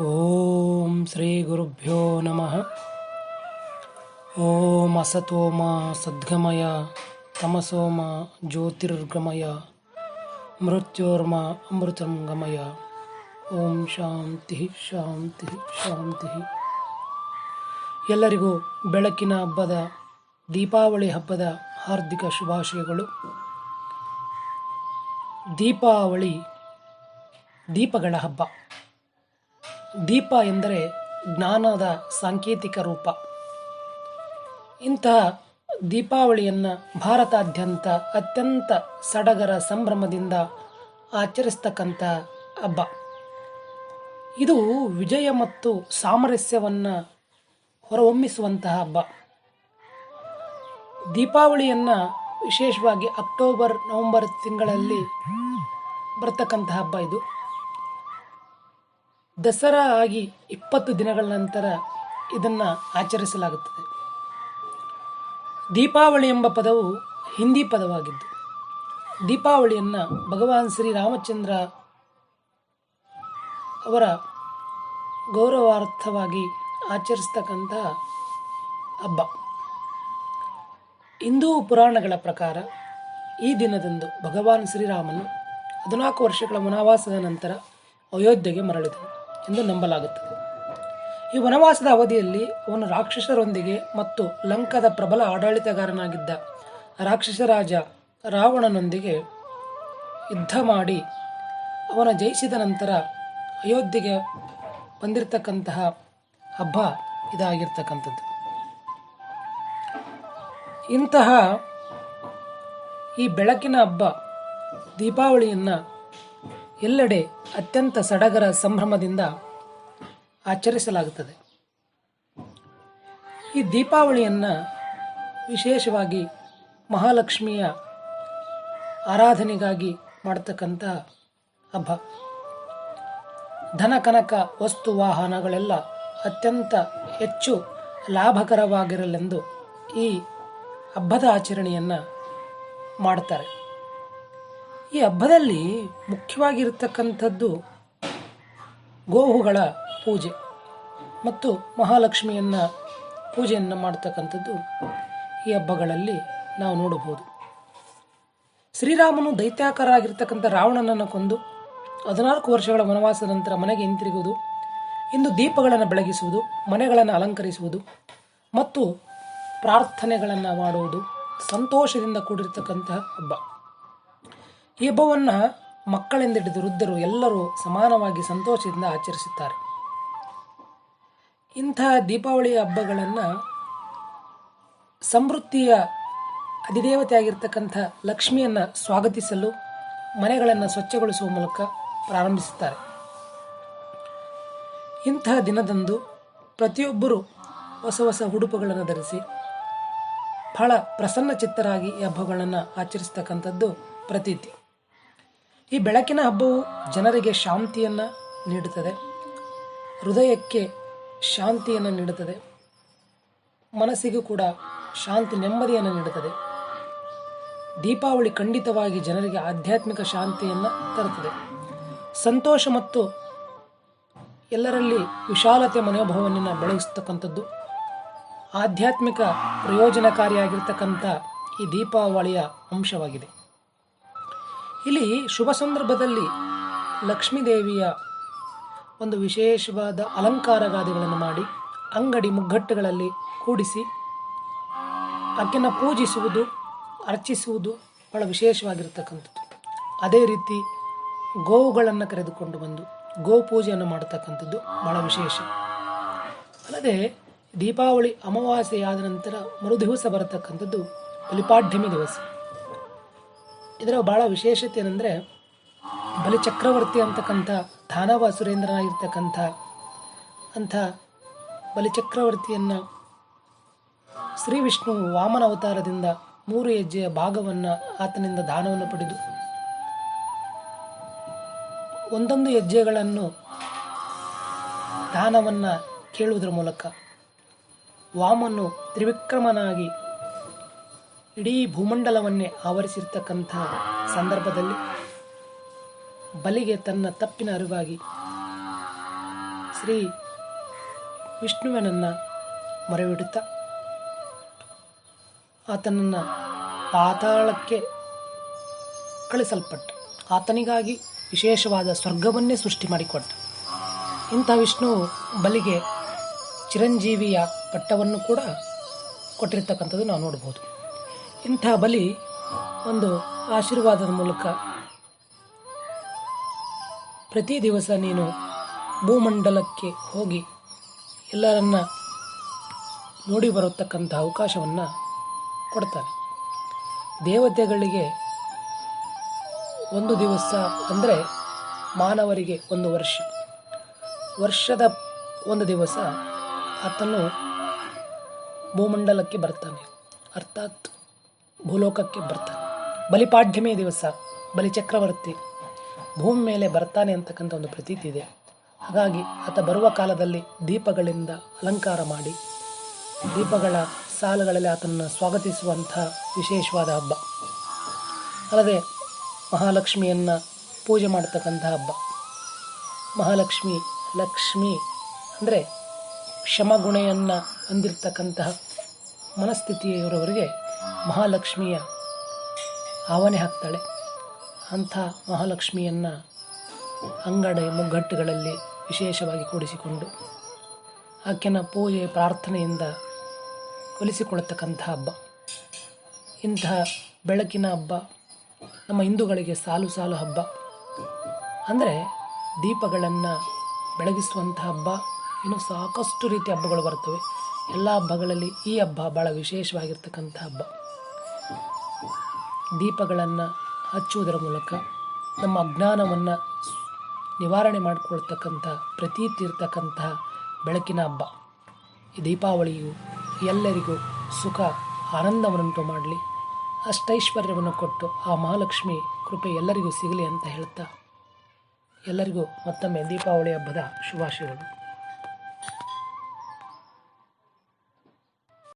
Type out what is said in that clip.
ಓಂ ಶ್ರೀ ಗುರುಭ್ಯೋ ನಮಃ. ಓಂ ಅಸತೋಮ ಸದ್ಗಮಯ, ತಮಸೋಮ ಜ್ಯೋತಿರ್ಗಮಯ, ಮೃತ್ಯೋರ್ಮ ಅಮೃತಂಗಮಯ. ಓಂ ಶಾಂತಿ ಶಾಂತಿ ಶಾಂತಿ. ಎಲ್ಲರಿಗೂ ಬೆಳಕಿನ ಹಬ್ಬದ, ದೀಪಾವಳಿ ಹಬ್ಬದ ಹಾರ್ದಿಕ ಶುಭಾಶಯಗಳು. ದೀಪಾವಳಿ ದೀಪಗಳ ಹಬ್ಬ. ದೀಪ ಎಂದರೆ ಜ್ಞಾನದ ಸಾಂಕೇತಿಕ ರೂಪ. ಇಂತಹ ದೀಪಾವಳಿಯನ್ನು ಭಾರತಾದ್ಯಂತ ಅತ್ಯಂತ ಸಡಗರ ಸಂಭ್ರಮದಿಂದ ಆಚರಿಸ್ತಕ್ಕಂಥ ಹಬ್ಬ. ಇದು ವಿಜಯ ಮತ್ತು ಸಾಮರಸ್ಯವನ್ನು ಹೊರಹೊಮ್ಮಿಸುವಂತಹ ಹಬ್ಬ. ದೀಪಾವಳಿಯನ್ನು ವಿಶೇಷವಾಗಿ ಅಕ್ಟೋಬರ್, ನವೆಂಬರ್ ತಿಂಗಳಲ್ಲಿ ಬರ್ತಕ್ಕಂಥ ಹಬ್ಬ ಇದು. ದಸರಾ ಆಗಿ ಇಪ್ಪತ್ತು ದಿನಗಳ ನಂತರ ಇದನ್ನು ಆಚರಿಸಲಾಗುತ್ತದೆ. ದೀಪಾವಳಿ ಎಂಬ ಪದವು ಹಿಂದಿ ಪದವಾಗಿದ್ದು, ದೀಪಾವಳಿಯನ್ನು ಭಗವಾನ್ ಶ್ರೀರಾಮಚಂದ್ರ ಅವರ ಗೌರವಾರ್ಥವಾಗಿ ಆಚರಿಸ್ತಕ್ಕಂತಹ ಹಬ್ಬ. ಹಿಂದೂ ಪುರಾಣಗಳ ಪ್ರಕಾರ ಈ ದಿನದಂದು ಭಗವಾನ್ ಶ್ರೀರಾಮನು ಹದಿನಾಲ್ಕು ವರ್ಷಗಳ ವನವಾಸದ ನಂತರ ಅಯೋಧ್ಯೆಗೆ ಮರಳಿದನು. ಎಂದು ನಂಬಲಾಗುತ್ತದೆ. ಈ ವನವಾಸದ ಅವಧಿಯಲ್ಲಿ ಅವನು ರಾಕ್ಷಸರೊಂದಿಗೆ ಮತ್ತು ಲಂಕದ ಪ್ರಬಲ ಆಡಳಿತಗಾರನಾಗಿದ್ದ ರಾಕ್ಷಸ ರಾಜ ರಾವಣನೊಂದಿಗೆ ಯುದ್ಧ ಮಾಡಿ ಅವನ ಜಯಿಸಿದ ನಂತರ ಅಯೋಧ್ಯೆಗೆ ಬಂದಿರತಕ್ಕಂತಹ ಹಬ್ಬ ಇದಾಗಿರ್ತಕ್ಕಂಥದ್ದು. ಇಂತಹ ಈ ಬೆಳಕಿನ ಹಬ್ಬ ದೀಪಾವಳಿಯನ್ನು ಎಲ್ಲೆಡೆ ಅತ್ಯಂತ ಸಡಗರ ಸಂಭ್ರಮದಿಂದ ಆಚರಿಸಲಾಗುತ್ತದೆ. ಈ ದೀಪಾವಳಿಯನ್ನು ವಿಶೇಷವಾಗಿ ಮಹಾಲಕ್ಷ್ಮಿಯ ಆರಾಧನೆಗಾಗಿ ಮಾಡತಕ್ಕಂಥ ಹಬ್ಬ. ಧನ ಕನಕ ವಸ್ತು ವಾಹನಗಳೆಲ್ಲ ಅತ್ಯಂತ ಹೆಚ್ಚು ಲಾಭಕರವಾಗಿರಲೆಂದು ಈ ಹಬ್ಬದ ಆಚರಣೆಯನ್ನು ಮಾಡ್ತಾರೆ. ಈ ಹಬ್ಬದಲ್ಲಿ ಮುಖ್ಯವಾಗಿರ್ತಕ್ಕಂಥದ್ದು ಗೋವುಗಳ ಪೂಜೆ ಮತ್ತು ಮಹಾಲಕ್ಷ್ಮಿಯನ್ನು ಪೂಜೆಯನ್ನು ಮಾಡ್ತಕ್ಕಂಥದ್ದು ಈ ಹಬ್ಬಗಳಲ್ಲಿ ನಾವು ನೋಡಬಹುದು. ಶ್ರೀರಾಮನು ದೈತ್ಯಾಕಾರರಾಗಿರ್ತಕ್ಕಂಥ ರಾವಣನನ್ನು ಕೊಂದು ಹದಿನಾಲ್ಕು ವರ್ಷಗಳ ವನವಾಸದ ನಂತರ ಮನೆಗೆ ಹಿಂತಿರುಗುವುದು, ಇಂದು ದೀಪಗಳನ್ನು ಬೆಳಗಿಸುವುದು, ಮನೆಗಳನ್ನು ಅಲಂಕರಿಸುವುದು ಮತ್ತು ಪ್ರಾರ್ಥನೆಗಳನ್ನು ಮಾಡುವುದು ಸಂತೋಷದಿಂದ ಕೂಡಿರ್ತಕ್ಕಂತಹ ಹಬ್ಬ. ಈ ಹಬ್ಬವನ್ನು ಮಕ್ಕಳಿಂದ ಹಿಡಿದು ವೃದ್ಧರು ಎಲ್ಲರೂ ಸಮಾನವಾಗಿ ಸಂತೋಷದಿಂದ ಆಚರಿಸುತ್ತಾರೆ. ಇಂಥ ದೀಪಾವಳಿ ಹಬ್ಬಗಳನ್ನು ಸಮೃದ್ಧಿಯ ಅಧಿದೇವತೆಯಾಗಿರ್ತಕ್ಕಂಥ ಲಕ್ಷ್ಮಿಯನ್ನು ಸ್ವಾಗತಿಸಲು, ಮನೆಗಳನ್ನು ಸ್ವಚ್ಛಗೊಳಿಸುವ ಮೂಲಕ ಪ್ರಾರಂಭಿಸುತ್ತಾರೆ. ಇಂತಹ ದಿನದಂದು ಪ್ರತಿಯೊಬ್ಬರು ಹೊಸ ಹೊಸ ಉಡುಪುಗಳನ್ನು ಧರಿಸಿ, ಬಹಳ ಪ್ರಸನ್ನ ಚಿತ್ತರಾಗಿ ಈ ಹಬ್ಬಗಳನ್ನು ಆಚರಿಸ್ತಕ್ಕಂಥದ್ದು ಪ್ರತೀತಿ. ಈ ಬೆಳಕಿನ ಹಬ್ಬವು ಜನರಿಗೆ ಶಾಂತಿಯನ್ನು ನೀಡುತ್ತದೆ. ಹೃದಯಕ್ಕೆ ಶಾಂತಿಯನ್ನು ನೀಡುತ್ತದೆ. ಮನಸ್ಸಿಗೂ ಕೂಡ ಶಾಂತಿ ನೆಮ್ಮದಿಯನ್ನು ನೀಡುತ್ತದೆ. ದೀಪಾವಳಿ ಖಂಡಿತವಾಗಿ ಜನರಿಗೆ ಆಧ್ಯಾತ್ಮಿಕ ಶಾಂತಿಯನ್ನು ತರುತ್ತದೆ. ಸಂತೋಷ ಮತ್ತು ಎಲ್ಲರಲ್ಲಿ ವಿಶಾಲತೆ ಮನೋಭಾವವನ್ನು ಬೆಳೆಸ್ತಕ್ಕಂಥದ್ದು. ಆಧ್ಯಾತ್ಮಿಕ ಪ್ರಯೋಜನಕಾರಿಯಾಗಿರ್ತಕ್ಕಂಥ ಈ ದೀಪಾವಳಿಯ ಅಂಶವಾಗಿದೆ. ಇಲ್ಲಿ ಶುಭ ಸಂದರ್ಭದಲ್ಲಿ ಲಕ್ಷ್ಮೀದೇವಿಯ ಒಂದು ವಿಶೇಷವಾದ ಅಲಂಕಾರಗಾದಿಗಳನ್ನು ಮಾಡಿ ಅಂಗಡಿ ಮುಗ್ಗಟ್ಟುಗಳಲ್ಲಿ ಕೂಡಿಸಿ ಆಕೆಯನ್ನು ಪೂಜಿಸುವುದು, ಅರ್ಚಿಸುವುದು ಬಹಳ ವಿಶೇಷವಾಗಿರ್ತಕ್ಕಂಥದ್ದು. ಅದೇ ರೀತಿ ಗೋವುಗಳನ್ನು ಕರೆದುಕೊಂಡು ಬಂದು ಗೋ ಪೂಜೆಯನ್ನು ಮಾಡತಕ್ಕಂಥದ್ದು ಬಹಳ ವಿಶೇಷ. ಅಲ್ಲದೆ ದೀಪಾವಳಿ ಅಮಾವಾಸ್ಯೆಯಾದ ನಂತರ ಮರುದಿವಸ ಬರತಕ್ಕಂಥದ್ದು ಬಲಿಪಾಡ್ಯಮಿ ದಿವಸ. ಇದರ ಬಹಳ ವಿಶೇಷತೆ ಏನಂದರೆ, ಬಲಿಚಕ್ರವರ್ತಿ ಅಂತಕ್ಕಂಥ ದಾನವ ಸುರೇಂದ್ರನಾಗಿರ್ತಕ್ಕಂಥ ಅಂಥ ಬಲಿಚಕ್ರವರ್ತಿಯನ್ನು ಶ್ರೀ ವಿಷ್ಣು ವಾಮನ ಅವತಾರದಿಂದ ಮೂರು ಹೆಜ್ಜೆಯ ಭಾಗವನ್ನು ಆತನಿಂದ ದಾನವನ್ನು ಪಡೆದು, ಒಂದೊಂದು ಹೆಜ್ಜೆಗಳನ್ನು ದಾನವನ್ನು ಕೇಳುವುದರ ಮೂಲಕ ವಾಮನು ತ್ರಿವಿಕ್ರಮನಾಗಿ ಇಡೀ ಭೂಮಂಡಲವನ್ನೇ ಆವರಿಸಿರ್ತಕ್ಕಂಥ ಸಂದರ್ಭದಲ್ಲಿ ಬಲಿಗೆ ತನ್ನ ತಪ್ಪಿನ ಅರಿವಾಗಿ ಶ್ರೀ ವಿಷ್ಣುವಿನನ್ನು ಮೊರೆವಿಡುತ್ತ ಆತನನ್ನು ಪಾತಾಳಕ್ಕೆ ಕಳಿಸಲ್ಪಟ್ಟ. ಆತನಿಗಾಗಿ ವಿಶೇಷವಾದ ಸ್ವರ್ಗವನ್ನೇ ಸೃಷ್ಟಿ ಮಾಡಿಕೊಟ್ಟ. ಇಂಥ ವಿಷ್ಣು ಬಲಿಗೆ ಚಿರಂಜೀವಿಯ ಪಟ್ಟವನ್ನು ಕೂಡ ಕೊಟ್ಟಿರ್ತಕ್ಕಂಥದ್ದು ನಾವು ನೋಡ್ಬೋದು. ಇಂಥ ಬಲಿ ಒಂದು ಆಶೀರ್ವಾದದ ಮೂಲಕ ಪ್ರತಿ ದಿವಸ ನೀನು ಭೂಮಂಡಲಕ್ಕೆ ಹೋಗಿ ಎಲ್ಲರನ್ನ ನೋಡಿ ಬರತಕ್ಕಂಥ ಅವಕಾಶವನ್ನು ಕೊಡ್ತಾನೆ. ದೇವತೆಗಳಿಗೆ ಒಂದು ದಿವಸ ಅಂದರೆ ಮಾನವರಿಗೆ ಒಂದು ವರ್ಷ. ವರ್ಷದ ಒಂದು ದಿವಸ ಆತನು ಭೂಮಂಡಲಕ್ಕೆ ಬರ್ತಾನೆ. ಅರ್ಥಾತ್ ಭೂಲೋಕಕ್ಕೆ ಬರ್ತಾನೆ. ಬಲಿಪಾಡ್ಯಮಿಯ ದಿವಸ, ಬಲಿ ಚಕ್ರವರ್ತಿ, ಭೂಮಿ ಮೇಲೆ ಬರ್ತಾನೆ ಅಂತಕ್ಕಂಥ ಒಂದು ಪ್ರತೀತಿ ಇದೆ. ಹಾಗಾಗಿ ಆತ ಬರುವ ಕಾಲದಲ್ಲಿ ದೀಪಗಳಿಂದ ಅಲಂಕಾರ ಮಾಡಿ, ದೀಪಗಳ ಸಾಲುಗಳಲ್ಲಿ ಆತನನ್ನು ಸ್ವಾಗತಿಸುವಂಥ ವಿಶೇಷವಾದ ಹಬ್ಬ. ಅಲ್ಲದೆ ಮಹಾಲಕ್ಷ್ಮಿಯನ್ನು ಪೂಜೆ ಮಾಡತಕ್ಕಂಥ ಹಬ್ಬ. ಮಹಾಲಕ್ಷ್ಮಿ, ಲಕ್ಷ್ಮಿ ಅಂದರೆ ಕ್ಷಮಗುಣೆಯನ್ನು ಹೊಂದಿರತಕ್ಕಂತಹ ಮನಸ್ಥಿತಿಯವರವರಿಗೆ ಮಹಾಲಕ್ಷ್ಮಿಯ ಆವನೆ ಹಾಕ್ತಾಳೆ. ಅಂಥ ಮಹಾಲಕ್ಷ್ಮಿಯನ್ನು ಅಂಗಡಿ ಮುಗ್ಗಟ್ಟುಗಳಲ್ಲಿ ವಿಶೇಷವಾಗಿ ಕೂಡಿಸಿಕೊಂಡು ಆಕೆನ ಪೂಜೆ ಪ್ರಾರ್ಥನೆಯಿಂದ ಒಲಿಸಿಕೊಳ್ಳತಕ್ಕಂಥ ಹಬ್ಬ. ಇಂತಹ ಬೆಳಕಿನ ಹಬ್ಬ, ನಮ್ಮ ಹಿಂದೂಗಳಿಗೆ ಸಾಲು ಸಾಲು ಹಬ್ಬ. ಅಂದರೆ ದೀಪಗಳನ್ನು ಬೆಳಗಿಸುವಂಥ ಹಬ್ಬ. ಇನ್ನು ಸಾಕಷ್ಟು ರೀತಿಯ ಹಬ್ಬಗಳು ಬರ್ತವೆ. ಎಲ್ಲ ಹಬ್ಬಗಳಲ್ಲಿ ಈ ಹಬ್ಬ ಭಾಳ ವಿಶೇಷವಾಗಿರ್ತಕ್ಕಂಥ ಹಬ್ಬ. ದೀಪಗಳನ್ನು ಹಚ್ಚುವುದರ ಮೂಲಕ ನಮ್ಮ ಅಜ್ಞಾನವನ್ನು ನಿವಾರಣೆ ಮಾಡಿಕೊಳ್ತಕ್ಕಂಥ ಪ್ರತೀತಿ ಇರ್ತಕ್ಕಂತಹ ಬೆಳಕಿನ ಹಬ್ಬ. ಈ ದೀಪಾವಳಿಯು ಎಲ್ಲರಿಗೂ ಸುಖ, ಆನಂದವನ್ನುಂಟು ಮಾಡಲಿ. ಅಷ್ಟೈಶ್ವರ್ಯವನ್ನು ಕೊಟ್ಟು ಆ ಮಹಾಲಕ್ಷ್ಮಿ ಕೃಪೆ ಎಲ್ಲರಿಗೂ ಸಿಗಲಿ ಅಂತ ಹೇಳ್ತಾ ಎಲ್ಲರಿಗೂ ಮತ್ತೊಮ್ಮೆ ದೀಪಾವಳಿ ಹಬ್ಬದ ಶುಭಾಶಯಗಳು.